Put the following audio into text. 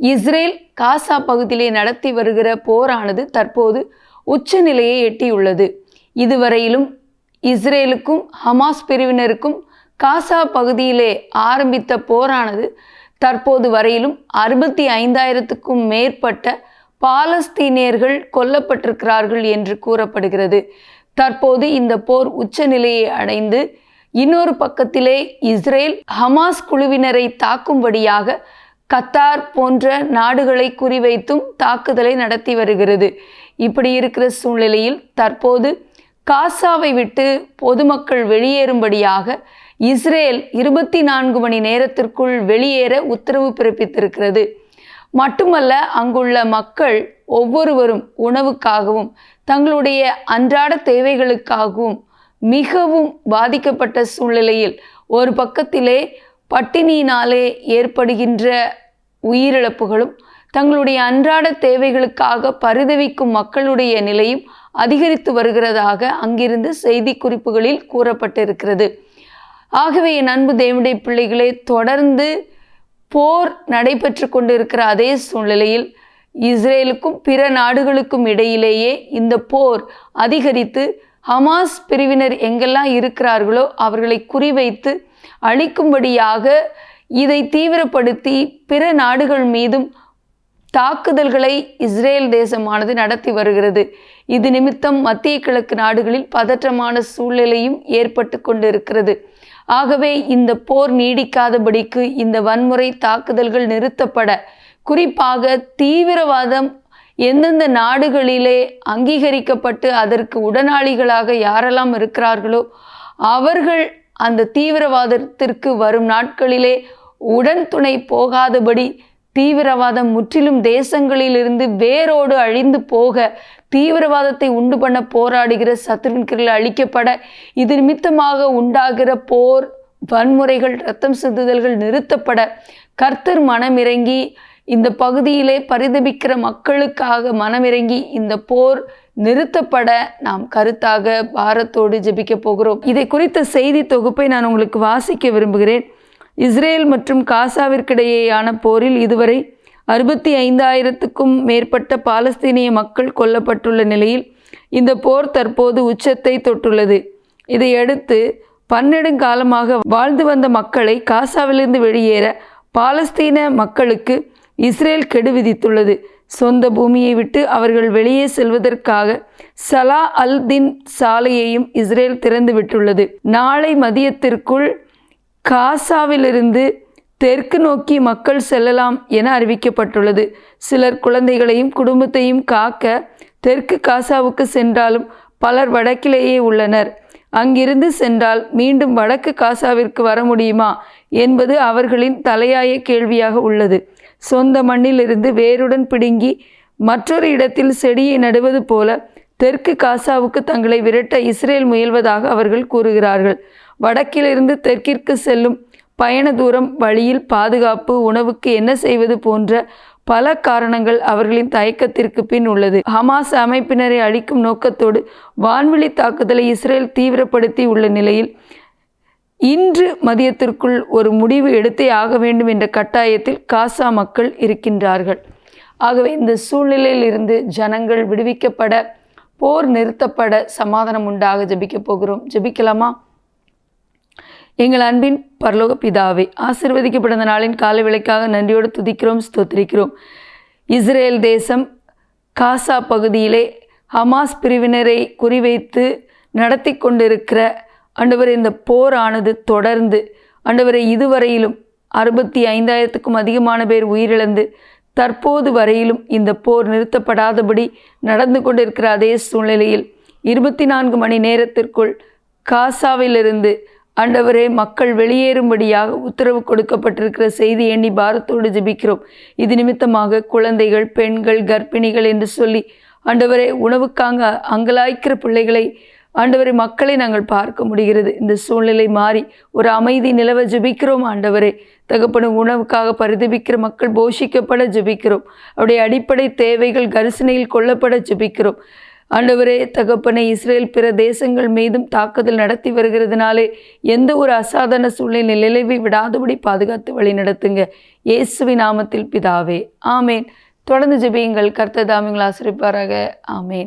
Israel Gaza பகுதியிலே நடத்தி வருகிற போரானது தற்போது உச்சநிலையை எட்டியுள்ளது. இதுவரையிலும் இஸ்ரேலுக்கும் ஹமாஸ் பிரிவினருக்கும் காசா பகுதியிலே ஆரம்பித்த போரானது தற்போது வரையிலும் அறுபத்தி ஐந்தாயிரத்துக்கும் மேற்பட்ட பாலஸ்தீனியர்கள் கொல்லப்பட்டிருக்கிறார்கள் என்று கூறப்படுகிறது. தற்போது இந்த போர் உச்சநிலையை அடைந்து இன்னொரு பக்கத்திலே இஸ்ரேல் ஹமாஸ் குழுவினரை தாக்கும்படியாக கத்தார் போன்ற நாடுகளை குறிவைத்தும் தாக்குதலை நடத்தி வருகிறது. இப்படி இருக்கிற சூழ்நிலையில் தற்போது காசாவை விட்டு பொதுமக்கள் வெளியேறும்படியாக இஸ்ரேல் இருபத்தி நான்கு மணி நேரத்திற்குள் வெளியேற உத்தரவு பிறப்பித்திருக்கிறது. மட்டுமல்ல அங்குள்ள மக்கள் ஒவ்வொருவரும் உணவுக்காகவும் தங்களுடைய அன்றாட தேவைகளுக்காகவும் மிகவும் பாதிக்கப்பட்ட சூழ்நிலையில் ஒரு பக்கத்திலே பட்டினியினாலே ஏற்படுகின்ற உயிரிழப்புகளும் தங்களுடைய அன்றாட தேவைகளுக்காக பரிதவிக்கும் மக்களுடைய நிலையும் அதிகரித்து வருகிறதாக அங்கிருந்து செய்தி குறிப்புகளில் கூறப்பட்டிருக்கிறது. ஆகவே என் அன்பு தேவனுடைய பிள்ளைகளே தொடர்ந்து போர் நடைபெற்று கொண்டிருக்கிற அதே சூழ்நிலையில் இஸ்ரேலுக்கும் பிற நாடுகளுக்கும் இடையிலேயே இந்த போர் அதிகரித்து ஹமாஸ் பிரிவினர் எங்கெல்லாம் இருக்கிறார்களோ அவர்களை குறிவைத்து அளிக்கும்படியாக இதை தீவிரப்படுத்தி பிற நாடுகள் மீதும் தாக்குதல்களை இஸ்ரேல் தேசமானது நடத்தி வருகிறது. இது நிமித்தம் மத்திய கிழக்கு நாடுகளில் பதற்றமான சூழ்நிலையும் ஏற்பட்டு கொண்டிருக்கிறது. ஆகவே இந்த போர் நீடிக்காதபடிக்கு இந்த வன்முறை தாக்குதல்கள் நிறுத்தப்பட குறிப்பாக தீவிரவாதம் எந்தெந்த நாடுகளிலே அங்கீகரிக்கப்பட்டு அதற்கு உடனாளிகளாக யாரெல்லாம் இருக்கிறார்களோ அவர்கள் அந்த தீவிரவாதத்திற்கு வரும் நாட்களிலே உடன் துணை போகாதபடி தீவிரவாதம் முற்றிலும் தேசங்களிலிருந்து வேரோடு அழிந்து போக தீவிரவாதத்தை உண்டு பண்ண போராடுகிற சத்ருன்கிரில் அழிக்கப்பட இது நிமித்தமாக உண்டாகிற போர் வன்முறைகள் ரத்தம் சிந்துதல்கள் நிறுத்தப்பட கர்த்தர் மனமிறங்கி இந்த பகுதியிலே பரிதபிக்கிற மக்களுக்காக மனமிறங்கி இந்த போர் நிறுத்தப்பட நாம் கருத்தாக பாரத்தோடு ஜெபிக்க போகிறோம். இதை குறித்த செய்தி தொகுப்பை நான் உங்களுக்கு வாசிக்க விரும்புகிறேன். இஸ்ரேல் மற்றும் காசாவிற்கிடையேயான போரில் இதுவரை அறுபத்தி ஐந்தாயிரத்துக்கும் மேற்பட்ட பாலஸ்தீனிய மக்கள் கொல்லப்பட்டுள்ள நிலையில் இந்த போர் தற்போது உச்சத்தை தொட்டுள்ளது. இதையடுத்து பன்னெடுங்காலமாக வாழ்ந்து வந்த மக்களை காசாவிலிருந்து வெளியேற பாலஸ்தீன மக்களுக்கு இஸ்ரேல் கெடு விதித்துள்ளது சொந்த பூமியை விட்டு அவர்கள் வெளியே செல்வதற்காக சலா அல் தின் சாலையையும் இஸ்ரேல் திறந்து விட்டுள்ளது. நாளை மதியத்திற்குள் காசாவிலிருந்து தெற்கு நோக்கி மக்கள் செல்லலாம் என அறிவிக்கப்பட்டுள்ளது. சிலர் குழந்தைகளையும் குடும்பத்தையும் காக்க தெற்கு காசாவுக்கு சென்றாலும் பலர் வடக்கிலேயே உள்ளனர். அங்கிருந்து சென்றால் மீண்டும் வடக்கு காசாவிற்கு வர முடியுமா என்பது அவர்களின் தலையாய கேள்வியாக உள்ளது. சொந்த மண்ணிலிருந்து வேருடன் பிடுங்கி மற்றொரு இடத்தில் செடியை நடுவது போல தெற்கு காசாவுக்கு தங்களை விரட்ட இஸ்ரேல் முயல்வதாக அவர்கள் கூறுகிறார்கள். வடக்கிலிருந்து தெற்கிற்கு செல்லும் பயண தூரம் வழியில் பாதுகாப்பு உணவுக்கு என்ன செய்வது போன்ற பல காரணங்கள் அவர்களின் தயக்கத்திற்கு பின் உள்ளது. ஹமாஸ் அமைப்பினரை அழிக்கும் நோக்கத்தோடு வான்வெளி தாக்குதலை இஸ்ரேல் தீவிரப்படுத்தி உள்ள நிலையில் இன்று மதியத்திற்குள் ஒரு முடிவு எடுத்தே ஆக வேண்டும் என்ற கட்டாயத்தில் காசா மக்கள் இருக்கின்றார்கள். ஆகவே இந்த சூழ்நிலையில் இருந்து ஜனங்கள் விடுவிக்கப்பட போர் நிறுத்தப்பட சமாதானம் உண்டாக ஜெபிக்க போகிறோம். ஜெபிக்கலாமா? எங்கள் அன்பின் பரலோக பிதாவே ஆசிர்வதிக்கப்பட்ட நாளின் காலை விலைக்காக நன்றியோடு துதிக்கிறோம் ஸ்தோத்திரிக்கிறோம். இஸ்ரேல் தேசம் காசா பகுதியிலே ஹமாஸ் பிரிவினரை குறிவைத்து நடத்தி கொண்டிருக்கிற ஆண்டவர் இந்த போரானது தொடர்ந்து அண்டவரை இதுவரையிலும் அறுபத்தி ஐந்தாயிரத்துக்கும் அதிகமான பேர் உயிரிழந்து தற்போது வரையிலும் இந்த போர் நிறுத்தப்படாதபடி நடந்து கொண்டிருக்கிற அதே சூழ்நிலையில் இருபத்தி நான்கு மணி நேரத்திற்குள் காசாவிலிருந்து ஆண்டவரே மக்கள் வெளியேறும்படியாக உத்தரவு கொடுக்கப்பட்டிருக்கிற செய்தி எண்ணி பாரத்தோடு ஜெபிக்கிறோம். இது நிமித்தமாக குழந்தைகள் பெண்கள் கர்ப்பிணிகள் என்று சொல்லி ஆண்டவரே உணவுக்காக அங்கலாய்க்கிற பிள்ளைகளை ஆண்டவரை மக்களை நாங்கள் பார்க்க முடிகிறது. இந்த சூழ்நிலை மாறி ஒரு அமைதி நிலவ ஜபிக்கிறோம் ஆண்டவரே. தகப்பன உணவுக்காக பரிதபிக்கிற மக்கள் போஷிக்கப்பட ஜெபிக்கிறோம். அவருடைய அடிப்படை தேவைகள் கரிசனையில் கொல்லப்பட ஜெபிக்கிறோம். ஆண்டவரே தகப்பனை இஸ்ரேல் பிற தேசங்கள் மீதும் தாக்குதல் நடத்தி வருகிறதுனாலே எந்த ஒரு அசாதாரண சூழ்நிலை நிலவி விடாதபடி பாதுகாத்து வழி நடத்துங்க. இயேசுவி நாமத்தில் பிதாவே. ஆமேன். தொடர்ந்து ஜெபியுங்கள். கர்த்ததாமிங்கள் ஆசிரிப்பாராக. ஆமேன்.